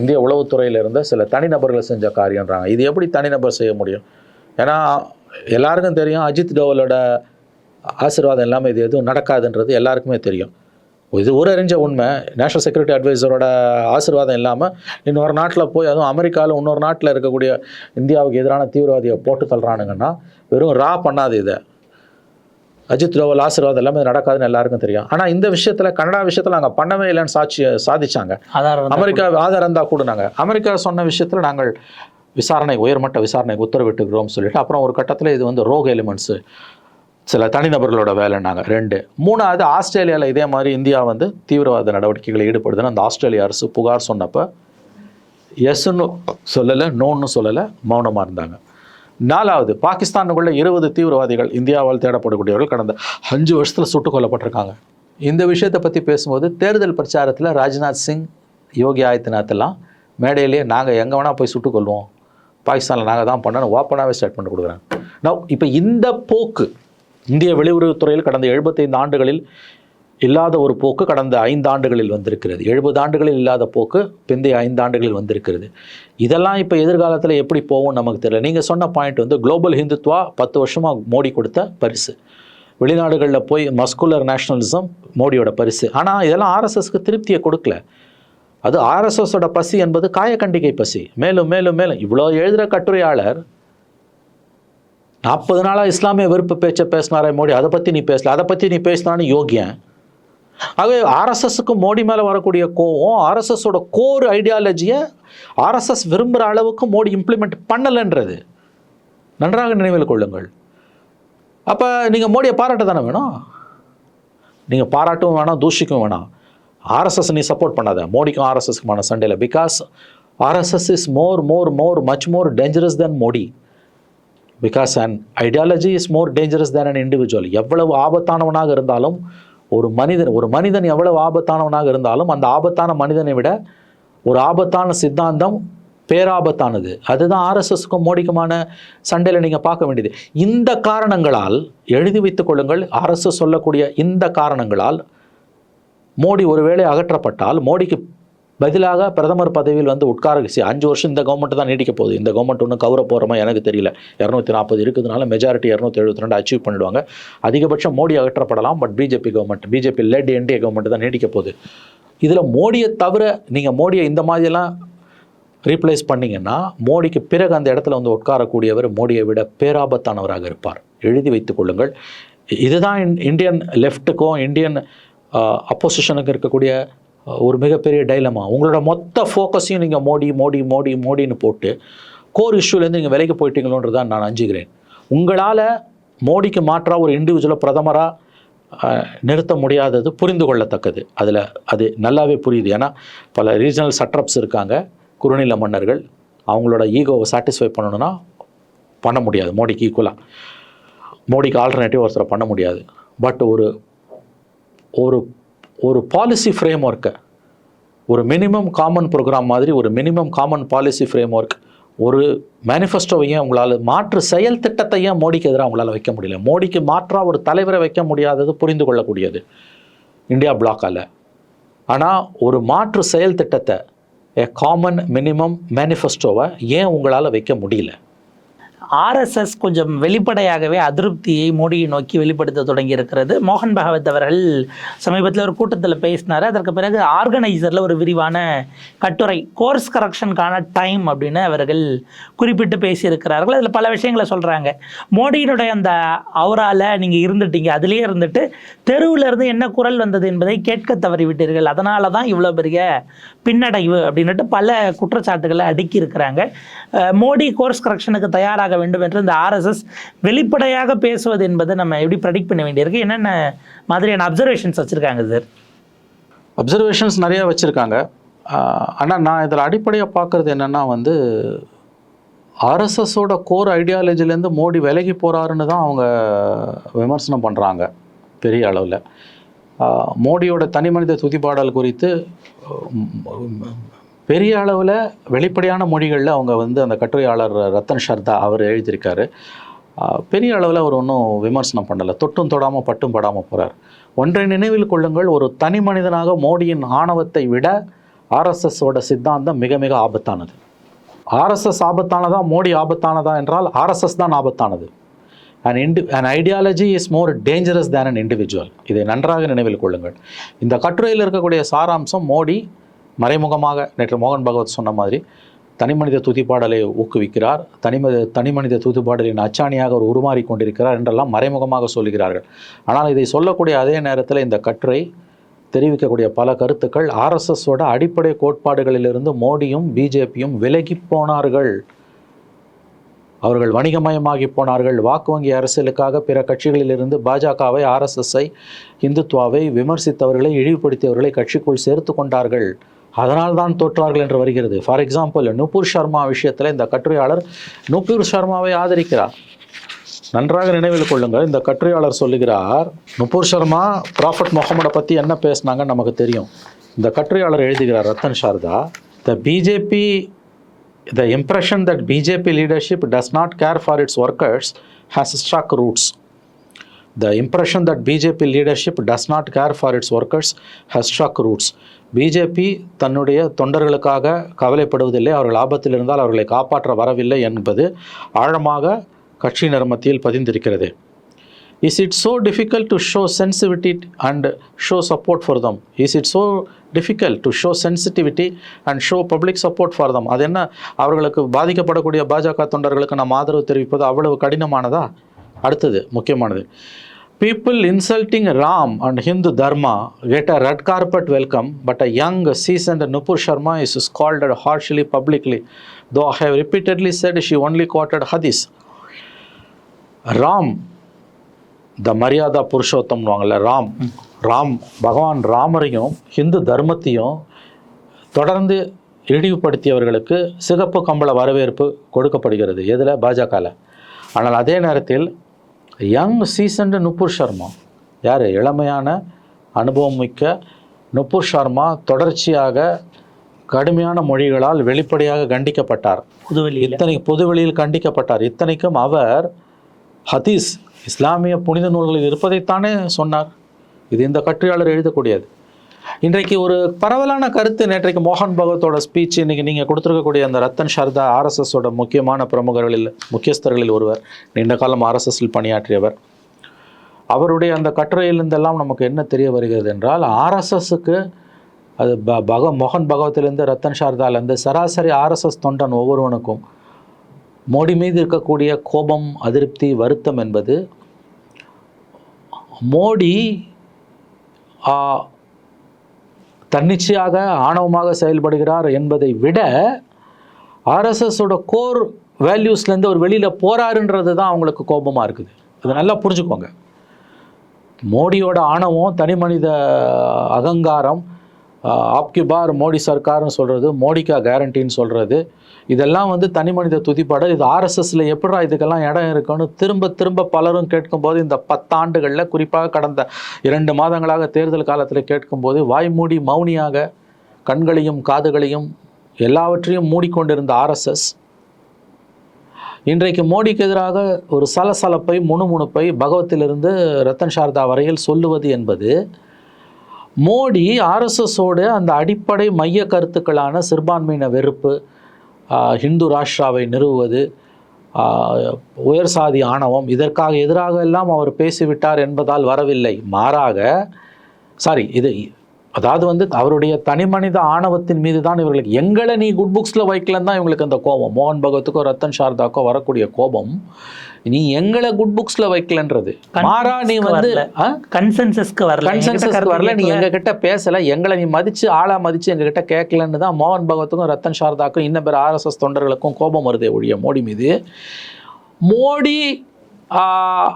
இந்திய உளவுத்துறையில் இருந்த சில தனிநபர்கள் செஞ்ச காரியன்றாங்க இது எப்படி தனிநபர் செய்ய முடியும்? ஏன்னா எல்லாருக்கும் தெரியும் அஜித் டோவலோட ஆசீர்வாதம் இல்லாமல் இது எதுவும் நடக்காதுன்றது எல்லாருக்குமே தெரியும். இது ஊரறிஞ்ச உண்மை. நேஷனல் செக்யூரிட்டி அட்வைசரோட ஆசீர்வாதம் இல்லாமல் இன்னொரு நாட்டில் போய் அதுவும் அமெரிக்காவில் இன்னொரு நாட்டில் இருக்கக்கூடிய இந்தியாவுக்கு எதிரான தீவிரவாதியை போட்டு தள்ளுறானுங்கன்னா வெறும் ரா பண்ணாது இதை. அஜித் டோவல் ஆசீர்வாதம் எல்லாமே நடக்காதுன்னு எல்லாருக்கும் தெரியும். ஆனால் இந்த விஷயத்தில் கனடா விஷயத்தில் நாங்கள் பண்ணவே இல்லைன்னு சாட்சி சாதிச்சாங்க. அமெரிக்கா ஆதாரம் தான் கூடுனாங்க. அமெரிக்கா சொன்ன விஷயத்தில் நாங்கள் விசாரணை உயர்மட்ட விசாரணைக்கு உத்தரவிட்டுக்கிறோம் சொல்லிட்டு அப்புறம் ஒரு கட்டத்தில் இது வந்து ரோக் எலிமெண்ட்ஸு சில தனிநபர்களோட வேலைன்னாங்க ரெண்டு. மூணாவது ஆஸ்திரேலியாவில் இதே மாதிரி இந்தியா வந்து தீவிரவாத நடவடிக்கைகளில் ஈடுபடுதுன்னு அந்த ஆஸ்திரேலிய அரசு புகார் சொன்னப்போ எஸ்ன்னு சொல்லலை நோன்னு சொல்லலை மௌனமாக இருந்தாங்க. நாலாவது பாகிஸ்தானுக்குள்ள இருபது தீவிரவாதிகள் இந்தியாவால் தேடப்படக்கூடியவர்கள் கடந்த அஞ்சு வருஷத்தில் சுட்டுக் கொல்லப்பட்டிருக்காங்க. இந்த விஷயத்தை பற்றி பேசும்போது தேர்தல் பிரச்சாரத்தில் ராஜ்நாத் சிங் யோகி ஆதித்யநாத் எல்லாம் மேடையிலேயே நாங்கள் எங்கே வேணால் போய் சுட்டுக் கொள்வோம் பாகிஸ்தானில் நாங்கள் தான் பண்ணணும். ஓப்பனாகவே ஸ்டேட்மெண்ட் கொடுக்குறாங்க நான் இப்போ இந்த போக்கு இந்திய வெளியுறவுத்துறையில் கடந்த எழுபத்தைந்து ஆண்டுகளில் இல்லாத ஒரு போக்கு கடந்த ஐந்து ஆண்டுகளில் வந்திருக்கிறது. எழுபது ஆண்டுகளில் இல்லாத போக்கு பிந்தைய ஐந்து ஆண்டுகளில் வந்திருக்கிறது. இதெல்லாம் இப்போ எதிர்காலத்தில் எப்படி போகும் நமக்கு தெரியல. நீங்கள் சொன்ன பாயிண்ட் வந்து குளோபல் ஹிந்துத்வா பத்து வருஷமாக மோடி கொடுத்த பரிசு. வெளிநாடுகளில் போய் மஸ்குலர் நேஷனலிசம் மோடியோட பரிசு. ஆனால் இதெல்லாம் ஆர்எஸ்எஸ்க்கு திருப்தியை கொடுக்கல. அது ஆர்எஸ்எஸோட பசி என்பது காயக்கண்டிகை பசி. மேலும் மேலும் மேலும் இவ்வளோ எழுதுகிற கட்டுரையாளர் நாற்பது நாளாக இஸ்லாமிய வெறுப்பு பேச்சை பேசினாரே மோடி. அதை பற்றி நீ பேசல. அதை பற்றி நீ பேசினான்னு யோகியன். ஆகவே ஆர்எஸ்எஸ்க்கு மோடி மேலே வரக்கூடிய கோவம் ஆர்எஸ்எஸோட கோர் ஐடியாலஜியை ஆர்எஸ்எஸ் விரும்புகிற அளவுக்கு மோடி இம்ப்ளிமெண்ட் பண்ணலைன்றது. நன்றாக நினைவில் கொள்ளுங்கள். அப்போ நீங்கள் மோடியை பாராட்ட தானே வேணும்? நீங்கள் பாராட்டவும் வேணாம் தூஷிக்கவும் வேணாம். ஆர்எஸ்எஸ் நீ சப்போர்ட் பண்ணாத. மோடிக்கும் ஆர்எஸ்எஸ்க்குமான சண்டையில் because RSS is more more more much more dangerous then Modi. Because and ideology is more dangerous than an individual எவ்வளவு ஆபத்தானவனாக இருந்தாலும் ஒரு மனிதன் ஒரு மனிதன் எவ்வளவு ஆபத்தானவனாக இருந்தாலும் அந்த ஆபத்தான மனிதனை விட ஒரு ஆபத்தான சித்தாந்தம் பேராபத்தானது. அதுதான் ஆர்எஸ்எஸ்க்கும் மோடிக்குமான சண்டையில் நீங்கள் பார்க்க வேண்டியது. இந்த காரணங்களால் எழுதி வைத்துக் கொள்ளுங்கள் அரசு சொல்லக்கூடிய இந்த காரணங்களால் மோடி ஒருவேளை அகற்றப்பட்டால் மோடிக்கு பதிலாக பிரதமர் பதவியில் வந்து உட்கார சி- அஞ்சு வருஷம் இந்த கவர்மெண்ட் தான் நீடிக்க போகுது. இந்த கவர்மெண்ட் ஒன்றும் கவர போகிறோமா எனக்கு தெரியல. இரநூத்தி நாற்பது இருக்கிறதுனால மெஜாரிட்டி இரநூத்தி எழுபத்தி ரெண்டு அச்சீவ் பண்ணிடுவாங்க. அதிகபட்சம் Modi அகற்றப்படலாம் but BJP government BJP led NDA government தான் நீடிக்க போகுது. இதில் மோடியை தவிர நீங்கள் மோடியை இந்த மாதிரியெல்லாம் ரீப்ளேஸ் பண்ணிங்கன்னா மோடிக்கு பிறகு அந்த இடத்துல வந்து உட்காரக்கூடியவர் மோடியை விட பேராபத்தானவராக இருப்பார். எழுதி வைத்துக் கொள்ளுங்கள். இதுதான் இன்- இந்தியன் லெஃப்ட்டுக்கும் இந்தியன் அப்போசிஷனுக்கு இருக்கக்கூடிய ஒரு மிகப்பெரிய டைலமா உங்களோட மொத்த ஃபோக்கஸையும் நீங்கள் மோடி மோடி மோடி மோடின்னு போட்டு கோர் இஷ்யூலேருந்து நீங்கள் விலைக்கு போயிட்டீங்களோன்றது தான் நான் அஞ்சுகிறேன் உங்களால் மோடிக்கு மாற்றாக ஒரு இண்டிவிஜுவலாக பிரதமராக நிறுத்த முடியாதது புரிந்து கொள்ளத்தக்கது. அதில் அது நல்லாவே புரியுது. ஏன்னா பல ரீஜனல் சட்ரப்ஸ் இருக்காங்க. குறுநில மன்னர்கள் அவங்களோட ஈகோவை சாட்டிஸ்ஃபை பண்ணணும்னா பண்ண முடியாது. மோடிக்கு ஈக்குவலாக மோடிக்கு ஆல்டர்னேட்டிவ் ஒருத்தரை பண்ண முடியாது. பட் ஒரு ஒரு ஒரு பாலிசி ஃப்ரேம் ஒர்க்கை ஒரு மினிமம் காமன் ப்ரோக்ராம் மாதிரி ஒரு minimum common policy framework ஒரு மேனிஃபெஸ்டோவையும் உங்களால் மாற்று செயல் திட்டத்தையும் மோடிக்கு எதிராக உங்களால் வைக்க முடியல. மோடிக்கு மாற்றாக ஒரு தலைவரை வைக்க முடியாதது புரிந்து கொள்ளக்கூடியது. இந்தியா பிளாக்கால் ஆனால் ஒரு மாற்று செயல் திட்டத்தை எ காமன் மினிமம் மேனிஃபெஸ்டோவை ஏன் உங்களால் வைக்க முடியல? ஆர்எஸ்எஸ் கொஞ்சம் வெளிப்படையாகவே அதிருப்தியை மோடியை நோக்கி வெளிப்படுத்த தொடங்கி இருக்கிறது மோகன் பகவத் அவர்கள் சமீபத்தில் ஒரு கூட்டத்தில் பேசினார். அதற்கு பிறகு ஆர்கனைசரில் ஒரு விரிவான கட்டுரை கோர்ஸ் கரெக்ஷனுக்கான டைம் அப்படின்னு அவர்கள் குறிப்பிட்டு பேசியிருக்கிறார்கள். அதில் பல விஷயங்களை சொல்கிறாங்க மோடியினுடைய அந்த அவரால் நீங்கள் இருந்துட்டீங்க. அதுலேயே இருந்துட்டு தெருவில் இருந்து என்ன குரல் வந்தது என்பதை கேட்க தவறிவிட்டீர்கள். அதனால தான் இவ்வளோ பெரிய பின்னடைவு அப்படின்னுட்டு பல குற்றச்சாட்டுகளை அடுக்கி இருக்கிறாங்க மோடி கோர்ஸ் கரெக்ஷனுக்கு தயாராக வேண்டும் என்று இந்த ஆர்எஸ்எஸ் வெளிப்படையாக பேசுவது என்பதை நம்ம எப்படி ப்ரெடிக்ட் பண்ண வேண்டியிருக்கு? என்னென்ன மாதிரியான அப்சர்வேஷன்ஸ் வச்சுருக்காங்க சார் அப்சர்வேஷன்ஸ் நிறைய வச்சுருக்காங்க. ஆனால் நான் இதில் அடிப்படையாக பார்க்குறது என்னென்னா வந்து ஆர்எஸ்எஸோட கோர் ஐடியாலஜிலேருந்து மோடி விலகி போகிறாருன்னு தான் அவங்க விமர்சனம் பண்ணுறாங்க பெரிய அளவில். மோடியோட தனிமனித துதிப்பாடல் குறித்து பெரிய அளவில் வெளிப்படையான மொழிகளில் அவங்க வந்து அந்த கட்டுரையாளர் ரத்தன் ஷர்தா அவர் எழுதியிருக்காரு. பெரிய அளவில் அவர் ஒன்றும் விமர்சனம் பண்ணலை. தொட்டும் தொடாமல் பட்டும் படாமல் போகிறார் ஒன்றை நினைவில் கொள்ளுங்கள் ஒரு தனி மனிதனாக மோடியின் ஆணவத்தை விட ஆர்எஸ்எஸோட சித்தாந்தம் மிக மிக ஆபத்தானது. ஆர்எஸ்எஸ் ஆபத்தானதா மோடி ஆபத்தானதா என்றால் ஆர்எஸ்எஸ் தான் ஆபத்தானது. An into and ideology is more dangerous than an individual இதை நன்றாக நினைவில் கொள்ளுங்கள். இந்த கட்டுரையில் இருக்கக்கூடிய சாராம்சம் மோடி மறைமுகமாக நேற்று மோகன் பகவத் சொன்ன மாதிரி தனிமனித துதிப்பாடலை ஊக்குவிக்கிறார். தனிமனித தனிமனித துதிப்பாடலின் அச்சாணியாக அவர் உருமாறி கொண்டிருக்கிறார் என்றெல்லாம் மறைமுகமாக சொல்கிறார்கள் ஆனால் இதை சொல்லக்கூடிய அதே நேரத்தில் இந்த கட்டுரை தெரிவிக்கக்கூடிய பல கருத்துக்கள் ஆர்எஸ்எஸோட அடிப்படை கோட்பாடுகளிலிருந்து மோடியும் பிஜேபியும் விலகி போனார்கள். அவர்கள் வணிகமயமாகி போனார்கள். வாக்கு வங்கி அரசியலுக்காக பிற கட்சிகளிலிருந்து பாஜகவை ஆர்எஸ்எஸ்ஐ இந்துத்வாவை விமர்சித்தவர்களை இழிவுபடுத்தியவர்களை கட்சிக்குள் சேர்த்து கொண்டார்கள். அதனால் தான் தோற்றார்கள் என்று வருகிறது. ஃபார் எக்ஸாம்பிள் நுபுர் சர்மா விஷயத்தில் இந்த கட்டுரையாளர் நுபுர் சர்மாவை ஆதரிக்கிறார். நன்றாக நினைவில் கொள்ளுங்கள் இந்த கட்டுரையாளர் சொல்லுகிறார் நுபுர் சர்மா ப்ராஃபட் முகமடை பற்றி என்ன பேசினாங்கன்னு நமக்கு தெரியும். இந்த கட்டுரையாளர் எழுதுகிறார் Ratan Sharda the BJP the impression that BJP leadership does not care for its workers has stuck roots The impression that BJP leadership does not care for its workers has struck roots. BJP தன்னுடைய தொண்டர்களுக்காக கவலைப்படுவதில்லை. அவர்கள் ஆபத்தில் இருந்தால் அவர்களை காப்பாற்ற வரவில்லை என்பது ஆழமாக கட்சியினர் மத்தியில் பதிந்திருக்கிறது. Is it so difficult to show sensitivity and show support for them is it so difficult to show sensitivity and show public support for them அது என்ன? அவர்களுக்கு பாதிக்கப்படக்கூடிய பாஜக தொண்டர்களுக்கு நாம் ஆதரவு தெரிவிப்பது அவ்வளவு கடினமானதா? அடுத்தது முக்கியமானது. People insulting Ram and Hindu dharma get a red carpet welcome but a young and Nupur Sharma is scolded harshly publicly though I have repeatedly said she only quoted Hadith Ram the Maryada புருஷோத்தம்னுவாங்கல்ல Ram Ram பகவான் ராமரையும் ஹிந்து தர்மத்தையும் தொடர்ந்து இழிவுபடுத்தியவர்களுக்கு சிகப்பு கம்பள வரவேற்பு கொடுக்கப்படுகிறது. எதில்? பாஜகவில் ஆனால் அதே நேரத்தில் யங் சீசன்டு நுபுர் சர்மா யார்? இளமையான அனுபவம் மிக்க நுபுர் சர்மா தொடர்ச்சியாக கடுமையான மொழிகளால் வெளிப்படையாக கண்டிக்கப்பட்டார். புதுவெளியில். இத்தனை பொதுவெளியில் கண்டிக்கப்பட்டார். இத்தனைக்கும் அவர் ஹதீஸ் இஸ்லாமிய புனித நூல்களில் இருப்பதைத்தானே சொன்னார். இது இந்த கட்டுரையாளர் எழுதக்கூடியது. இன்றைக்கு ஒரு பரவலான கருத்து நேற்றைக்கு மோகன் பகவத்தோட ஸ்பீச் இன்னைக்கு நீங்கள் கொடுத்துருக்கக்கூடிய அந்த ரத்தன் ஷர்தா ஆர்எஸ்எஸோட முக்கியமான பிரமுகர்களில் முக்கியஸ்தர்களில் ஒருவர் நீண்ட காலம் ஆர்எஸ்எஸில் பணியாற்றியவர். அவருடைய அந்த கட்டுரையிலிருந்தெல்லாம் நமக்கு என்ன தெரிய வருகிறது என்றால் ஆர்எஸ்எஸ்ஸுக்கு அது ப பக மோகன் பகவத்திலேருந்து ரத்தன் சாரதாலேருந்து சராசரி ஆர்எஸ்எஸ் தொண்டன் ஒவ்வொருவனுக்கும் மோடி மீது இருக்கக்கூடிய கோபம் அதிருப்தி வருத்தம் என்பது மோடி ஆ, தன்னிச்சையாக ஆணவமாக செயல்படுகிறார் என்பதை விட ஆர்எஸ்எஸோட கோர் வேல்யூஸ்லேருந்து அவர் வெளியில் போகிறாருன்றது தான் அவங்களுக்கு கோபமாக இருக்குது. அதை நல்லா புரிஞ்சுக்கோங்க. மோடியோட ஆணவம் தனி மனித அகங்காரம் ஆப்கி பார் மோடி சர்க்கார்னு சொல்கிறது மோடிக்கா கேரண்டின்னு சொல்கிறது இதெல்லாம் வந்து தனி மனித துதிப்பாடல் இது ஆர்எஸ்எஸ்ல எப்படா இதுக்கெல்லாம் இடம் இருக்குன்னு திரும்ப திரும்ப பலரும் கேட்கும்போது இந்த பத்தாண்டுகளில் குறிப்பாக கடந்த இரண்டு மாதங்களாக தேர்தல் காலத்தில் கேட்கும்போது வாய்மூடி மௌனியாக கண்களையும் காதுகளையும் எல்லாவற்றையும் மூடிக்கொண்டிருந்த ஆர்எஸ்எஸ். இன்றைக்கு மோடிக்கு எதிராக ஒரு சலசலப்பை முணுமுணுப்பை பகவத்திலிருந்து ரத்தன் சாரதா வரையில் சொல்லுவது என்பது மோடி ஆர்எஸ்எஸோடு அந்த அடிப்படை மைய கருத்துக்களான சிறுபான்மையின வெறுப்பு ஹிந்து ராஷ்டிராவை நிறுவுவது உயர் சாதி ஆணவம் இதற்காக எதிராக எல்லாம் அவர் பேசிவிட்டார் என்பதால் வரவில்லை. மாறாக சாரி இது அதாவது வந்து அவருடைய தனிமனித ஆணவத்தின் மீது தான் இவர்களுக்கு எங்களை நீ குட் புக்ஸில் வைக்கலன்னு தான் இவங்களுக்கு அந்த கோபம். மோகன் பகவத்துக்கோ ரத்தன் சாரதாக்கோ வரக்கூடிய கோபம். நீ எங்களை குட் புக்ஸில் வைக்கலன்றது. மாறா நீ வந்து? கன்சென்சஸ்க்கு வரல. என்கிட்ட கன்சென்சஸ் கருத்து வரல. நீ கேட்கல. எங்க கிட்ட பேசல. எங்களை நீ மதிச்சு ஆளா மதிச்சு எங்க கிட்ட கேட்கலன்னு தான் மோகன் பகவத்துக்கும் ரத்தன் சாரதாக்கும் இன்னும் பேர் ஆர்எஸ்எஸ் தொண்டர்களுக்கும் கோபம் வருதே ஒழிய மோடி மீது. மோடி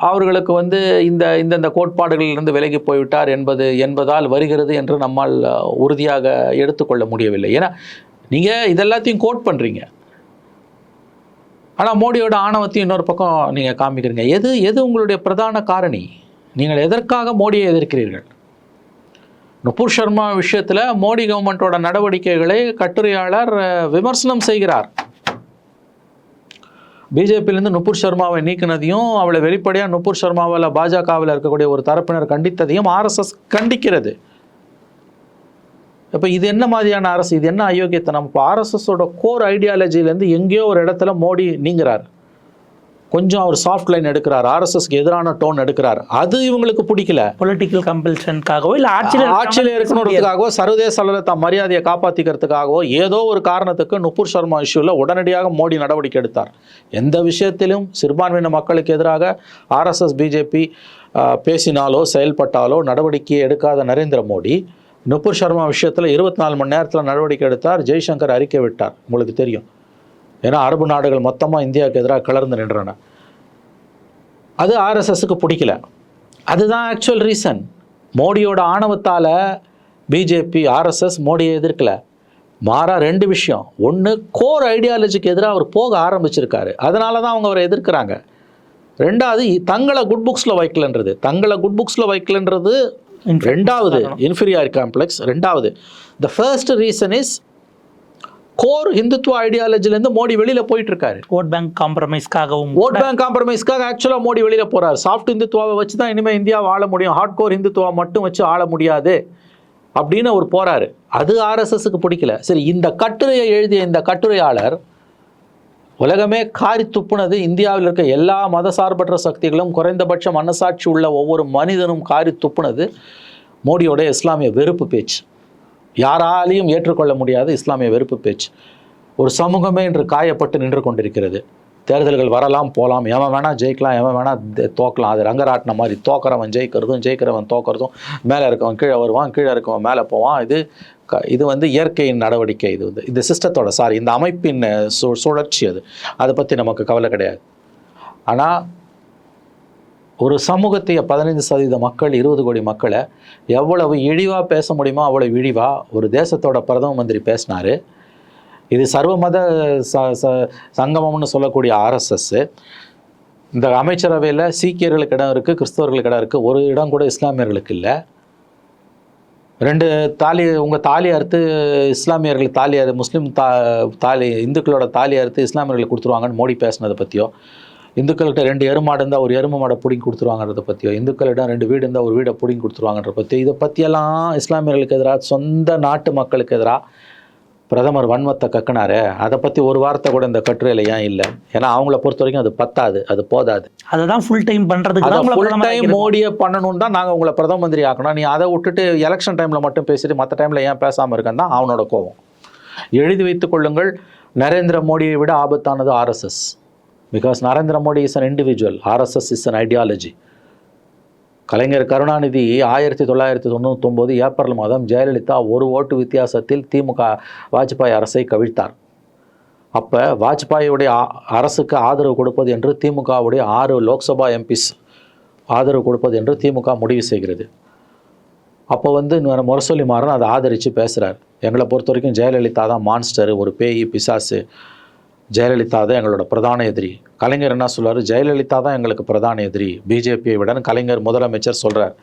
அவர்களுக்கு வந்து இந்த இந்தந்த கோட்பாடுகளிலிருந்து விலகி போய்விட்டார் என்பது என்பதால் வருகிறது என்று நம்மால் உறுதியாக எடுத்துக்கொள்ள முடியவில்லை. ஏன்னா நீங்கள் இதெல்லாத்தையும் கோட் பண்ணுறீங்க ஆனால் மோடியோட ஆணவத்தையும் இன்னொரு பக்கம் நீங்கள் காமிக்கிறீங்க. எது எது உங்களுடைய பிரதான காரணி? நீங்கள் எதற்காக மோடியை எதிர்க்கிறீர்கள்? நுபுர் சர்மா விஷயத்தில் மோடி கவர்மெண்ட்டோட நடவடிக்கைகளை கட்டுரையாளர் விமர்சனம் செய்கிறார். பிஜேபியிலேருந்து நுபுர் சர்மாவை நீக்கினதையும் அவளை வெளிப்படையாக நுபுர் சர்மாவில் பாஜகவில் இருக்கக்கூடிய ஒரு தரப்பினர் கண்டித்ததையும் ஆர்எஸ்எஸ் கண்டிக்கிறது. இப்போ இது என்ன மாதிரியான அரசு? இது என்ன அயோக்கியத்தனம்? இப்போ ஆர்எஸ்எஸோட கோர் ஐடியாலஜிலேருந்து எங்கேயோ ஒரு இடத்துல மோடி நீங்கிறார். கொஞ்சம் அவர் சாஃப்ட் லைன் எடுக்கிறார். ஆர்எஸ்எஸ்க்கு எதிரான டோன் எடுக்கிறார். அது இவங்களுக்கு பிடிக்கல. பொலிட்டிக்கல் கம்பல்ஷனுக்காகவோ இல்ல ஆட்சியில் ஆட்சியில் இருக்கணுன்றதுக்காகவோ சர்வதேச அளவில் தம் மரியாதையை காப்பாற்றிக்கிறதுக்காகவோ ஏதோ ஒரு காரணத்துக்கு நுபுர் சர்மா இஷ்யூவில் உடனடியாக மோடி நடவடிக்கை எடுத்தார். எந்த விஷயத்திலும் சிறுபான்மையின மக்களுக்கு எதிராக ஆர்எஸ்எஸ் பிஜேபி பேசினாலோ செயல்பட்டாலோ நடவடிக்கை எடுக்காத நரேந்திர மோடி நுபுர் சர்மா விஷயத்தில் இருபத்தி நாலு மணி நேரத்தில் நடவடிக்கை எடுத்தார். ஜெய்சங்கர் அறிக்கை விட்டார். உங்களுக்கு தெரியும். ஏன்னா அரபு நாடுகள் மொத்தமாக இந்தியாவுக்கு எதிராக கிளர்ந்து நின்றன. அது ஆர்எஸ்எஸ்க்கு பிடிக்கல. அதுதான் ஆக்சுவல் ரீசன் மோடியோட ஆணவத்தால் பிஜேபி ஆர்எஸ்எஸ் மோடியை எதிர்க்கல. மாறா ரெண்டு விஷயம். ஒன்று கோர் ஐடியாலஜிக்கு எதிராக அவர் போக ஆரம்பிச்சிருக்காரு. அதனால தான் அவங்க அவரை எதிர்க்கிறாங்க. ரெண்டாவது தங்களை குட் புக்ஸில் வைக்கலன்றது. தங்களை குட் புக்ஸில் வைக்கலன்றது ரெண்டாவது இன்ஃபீரியார் காம்ப்ளெக்ஸ் ரெண்டாவது the first reason is core Hindutva ஐடியாலஜிலேருந்து Modi வெளியில் போயிட்டு இருக்காரு ஓட் பேங்க் காம்ப்ரமைஸ்க்காகவும் ஓட் பேங்க் காம்ப்ரமைஸ்க்காக ஆக்சுவலாக மோடி வெளியில் போறார். சாஃப்ட் இந்துத்துவாவை வச்சு தான் இனிமேல் இந்தியாவை ஆள முடியும். ஹார்ட் கோர் இந்துத்துவா மட்டும் வச்சு ஆள முடியாது. அப்படின்னு அவர் போறாரு. அது ஆர்எஸ்எஸ்க்கு பிடிக்கல. சரி இந்த கட்டுரையை எழுதிய இந்த கட்டுரையாளர் உலகமே காரி துப்புனது இந்தியாவில் இருக்க எல்லா மதசார்பற்ற சக்திகளும் குறைந்தபட்ச மனசாட்சி உள்ள ஒவ்வொரு மனிதனும் காரி துப்புனது மோடியோட இஸ்லாமிய வெறுப்பு பேச்சு. யாராலையும் ஏற்றுக்கொள்ள முடியாத இஸ்லாமிய வெறுப்பு பேச்சு. ஒரு சமூகமே இன்று காயப்பட்டு நின்று கொண்டிருக்கிறது. தேர்தல்கள் வரலாம் போகலாம் எவன் வேணால் ஜெயிக்கலாம் எவன் வேணால் தோக்கலாம். அது ரங்கராட்டின மாதிரி. தோக்கிறவன் ஜெயிக்கிறதும் ஜெயிக்கிறவன் தோக்கிறதும். மேலே இருக்கவன் கீழே வருவான் கீழே இருக்கவன் மேலே போவான். இது க இது வந்து இயற்கையின் நடவடிக்கை. இது வந்து இந்த சிஸ்டத்தோட சாரி. இந்த அமைப்பின் சு சுழற்சி அது. அதை பற்றி நமக்கு கவலை கிடையாது. ஆனால் ஒரு சமூகத்தைய பதினைந்து சதவீத மக்கள் இருபது கோடி மக்களை எவ்வளவு இழிவாக பேச முடியுமோ அவ்வளவு இழிவாக ஒரு தேசத்தோட பிரதம மந்திரி பேசினார். இது சர்வமத ச ச சங்கமம்னு சொல்லக்கூடிய ஆர்எஸ்எஸ்ஸு இந்த அமைச்சரவையில் சீக்கியர்களுக்கு இடம் இருக்குது கிறிஸ்தவர்களுக்கு இடம் இருக்குது ஒரு இடம் கூட இஸ்லாமியர்களுக்கு இல்லை. ரெண்டு தாலி உங்கள் தாலி அறுத்து இஸ்லாமியர்கள் தாலி முஸ்லீம் தா தாலி இந்துக்களோட தாலி அறுத்து இஸ்லாமியர்களுக்கு கொடுத்துருவாங்கன்னு மோடி பேசினதை பற்றியோ இந்துக்கள்கிட்ட ரெண்டு எருமாடு இருந்தால் ஒரு எரும மாடை பிடிங்கி கொடுத்துருவாங்கன்றத பற்றியோ இந்துக்களிடம் ரெண்டு வீடு இருந்தால் ஒரு வீடை பிடிங்கி கொடுத்துருவாங்கன்ற பற்றியோ இதை பற்றியெல்லாம் இஸ்லாமியர்களுக்கு எதிராக சொந்த நாட்டு மக்களுக்கு எதிராக பிரதமர் வன்மத்தை கக்குனாரு. அதை பற்றி ஒரு வார்த்தை கூட இந்த கட்டுரையில் ஏன் இல்லை? ஏன்னா அவங்கள பொறுத்த வரைக்கும் அது பத்தாது அது போதாது. அதை தான் ஃபுல் டைம் ஃபுல் பிரதமர் டைம். மோடியை பண்ணணும் தான் நாங்கள் உங்களை பிரதம மந்திரி ஆக்கணும். நீ அதை விட்டுட்டு எலெக்ஷன் டைமில் மட்டும் பேசிட்டு மற்ற டைமில் ஏன் பேசாமல் இருக்கேன்னு தான் அவனோட கோபம். எழுதி வைத்துக் கொள்ளுங்கள் நரேந்திர மோடியை விட ஆபத்தானது RSS because Narendra Modi is an individual RSS is an ideology Kalaignar Karunanidhi ஆயிரத்தி தொள்ளாயிரத்தி தொண்ணூத்தொம்போது ஏப்ரல் மாதம் ஜெயலலிதா ஒரு ஓட்டு வித்தியாசத்தில் திமுக வாஜ்பாய் அரசை கவிழ்த்தார். அப்போ வாஜ்பாயுடைய அரசுக்கு ஆதரவு கொடுப்பது என்று திமுகவுடைய ஆறு லோக்சபா எம்பிஸ் ஆதரவு கொடுப்பது என்று திமுக முடிவு செய்கிறது. அப்போ வந்து முரசொலி மாறன் அதை ஆதரித்து பேசுகிறார் எங்களை பொறுத்த வரைக்கும் ஜெயலலிதா தான் மான்ஸ்டர் ஒரு பேய் பிசாசு. ஜெயலலிதா தான் எங்களோட பிரதான எதிரி. கலைஞர் என்ன சொல்கிறார் ஜெயலலிதா தான் எங்களுக்கு பிரதான எதிரி. பிஜேபியை விட கலைஞர் முதலமைச்சர் சொல்கிறார்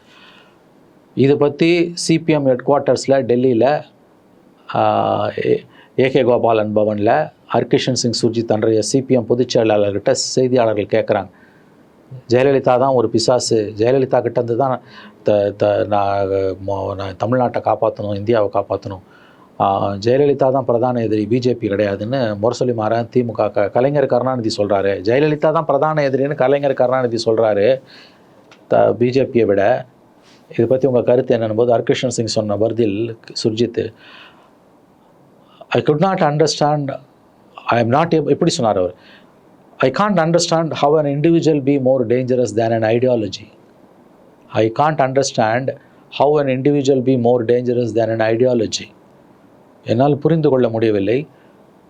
இதை பற்றி சிபிஎம் ஹெட் குவார்ட்டர்ஸில் டெல்லியில் ஏகே கோபாலன் பவனில் ஹர்கிஷன் சிங் சுர்ஜித் அன்றைய சிபிஎம் பொதுச் செயலாளர்கிட்ட செய்தியாளர்கள் கேட்குறாங்க ஜெயலலிதா தான் ஒரு பிசாசு. ஜெயலலிதா கிட்டேருந்து தான் த த நான் நான் தமிழ்நாட்டை காப்பாற்றணும் இந்தியாவை காப்பாற்றணும் ஜெயலலிதா தான் பிரதான எதிரி பிஜேபி கிடையாதுன்னு முரசொலி மாறன் திமுக க கலைஞர் கருணாநிதி சொல்கிறாரு ஜெயலலிதா தான் பிரதான எதிரின்னு கலைஞர் கருணாநிதி சொல்கிறாரு த பிஜேபியை விட. இதை பற்றி உங்கள் கருத்து என்னன்னு போது ஹர்கிருஷ்ணன் சிங் சொன்ன பர்தில் Surjeet I could not understand I am not எப்படி சொன்னார் அவர்? I can't understand how an individual be more dangerous than an ideology I can't understand how an individual be more dangerous than an ideology என்னால் புரிந்து கொள்ள முடியவில்லை.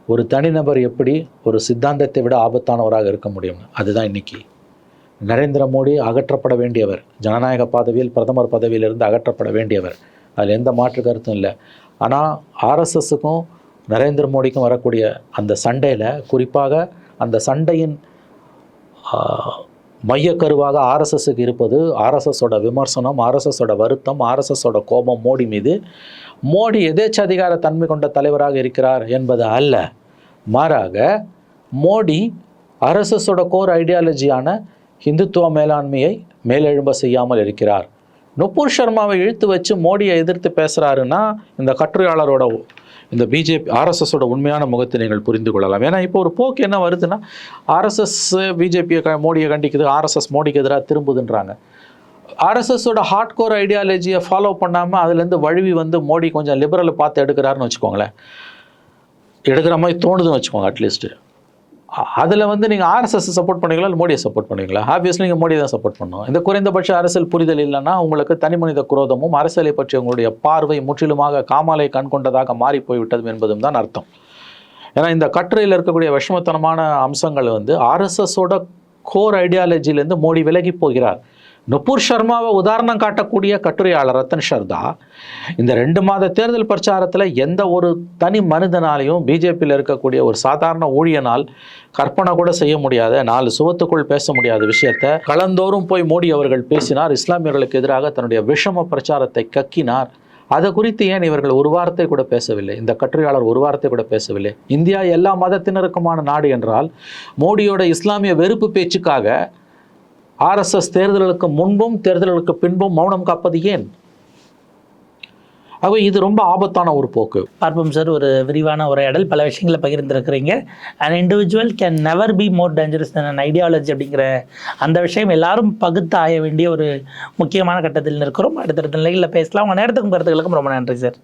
ஒரு தனிநபர் எப்படி ஒரு சித்தாந்தத்தை விட ஆபத்தானவராக இருக்க முடியும்? அதுதான் இன்னைக்கு. நரேந்திர மோடி அகற்றப்பட வேண்டியவர். ஜனநாயக பதவியில் பிரதமர் பதவியிலிருந்து அகற்றப்பட வேண்டியவர். அதில் எந்த மாற்று கருத்தும் இல்லை. ஆனால் ஆர்எஸ்எஸ்ஸுக்கும் நரேந்திர மோடிக்கும் வரக்கூடிய அந்த சண்டையில் குறிப்பாக அந்த சண்டையின் மையக்கருவாக ஆர்எஸ்எஸ்ஸுக்கு இருப்பது ஆர்எஸ்எஸோட விமர்சனம் ஆர்எஸ்எஸோட வருத்தம் ஆர்எஸ்எஸோட கோபம் மோடி மீது மோடி எதேச்சதிகார தன்மை கொண்ட தலைவராக இருக்கிறார் என்பது அல்ல. மாறாக மோடி ஆர்எஸ்எஸோட கோர் ஐடியாலஜியான இந்துத்துவ மேலாண்மையை மேலெழும்ப செய்யாமல் இருக்கிறார். நுப்பூர் சர்மாவை இழுத்து வச்சு மோடியை எதிர்த்து பேசுகிறாருன்னா இந்த கட்டுரையாளரோட இந்த பிஜேபி ஆர்எஸ்எஸோட உண்மையான முகத்தை நீங்கள் புரிந்து கொள்ளலாம். ஏன்னா இப்போ ஒரு போக்கு என்ன வருதுன்னா ஆர்எஸ்எஸ் பிஜேபியை க மோடியை கண்டிக்குது ஆர்எஸ்எஸ் மோடிக்கு எதிராக திரும்புதுன்றாங்க. ஆர்எஸ்எஸோட ஹார்ட் கோர் ஐடியாலஜியை ஃபாலோ பண்ணாமல் அதுலேருந்து வழுவி வந்து மோடி கொஞ்சம் லிபரலை பார்த்து எடுக்கிறாருன்னு வச்சுக்கோங்களேன். எடுக்கிற மாதிரி தோணுதுன்னு வச்சுக்கோங்க அட்லீஸ்ட்டு அதில் வந்து நீங்கள் ஆர்எஸ்எஸ் சப்போர்ட் பண்ணுவீங்களா இல்லை மோடியை சப்போர்ட் பண்ணுவீங்களா? ஆப்வியஸ்லி நீங்கள் மோடி தான் சப்போர்ட் பண்ணணும். இந்த குறைந்தபட்ச அரசியல் புரிதல் இல்லைன்னா உங்களுக்கு தனி மனித குரோதமும் அரசியலை பற்றி உங்களுடைய பார்வை முற்றிலுமாக காமாலை கண் கொண்டதாக மாறி போய்விட்டது என்பதும் தான் அர்த்தம். ஏன்னா இந்த கட்டுரையில் இருக்கக்கூடிய விஷமத்தனமான அம்சங்கள் வந்து ஆர்எஸ்எஸோட கோர் ஐடியாலஜிலேருந்து மோடி விலகி போகிறார். நுப்பூர் சர்மாவை உதாரணம் காட்டக்கூடிய கட்டுரையாளர் ரத்தன் சர்தா இந்த ரெண்டு மாத தேர்தல் பிரச்சாரத்தில் எந்த ஒரு தனி மனிதனாலையும் பிஜேபியில் இருக்கக்கூடிய ஒரு சாதாரண ஊழியனால் கற்பனை கூட செய்ய முடியாத நாலு சுவத்துக்குள் பேச முடியாத விஷயத்தை கலந்தோறும் போய் மோடி அவர்கள் பேசினார். இஸ்லாமியர்களுக்கு எதிராக தன்னுடைய விஷம பிரச்சாரத்தை கக்கினார். அதை குறித்து ஏன் இவர்கள் ஒரு வார்த்தை கூட பேசவில்லை? இந்த கட்டுரையாளர் ஒரு வார்த்தை கூட பேசவில்லை. இந்தியா எல்லா மதத்தினருக்குமான நாடு என்றால் மோடியோட இஸ்லாமிய வெறுப்பு பேச்சுக்காக ஆர்எஸ்எஸ் தேர்தல்களுக்கு முன்பும் தேர்தல்களுக்கு பின்பும் மௌனம் காப்பது ஏன்? ஆகவே இது ரொம்ப ஆபத்தான ஒரு போக்கு. பார்ப்போம் சார் ஒரு விரிவான உரையாடல். பல விஷயங்களை பகிர்ந்திருக்கிறீங்க. And individual can never be more dangerous than an ideology அப்படிங்கிற அந்த விஷயம் எல்லாரும் பகுத்து ஆய வேண்டிய ஒரு முக்கியமான கட்டத்தில் இருக்கிறோம் அடுத்தடுத்த நிலையில் பேசலாம். உங்கள் நேரத்துக்கும் கருத்துக்களுக்கும் ரொம்ப நன்றி சார்.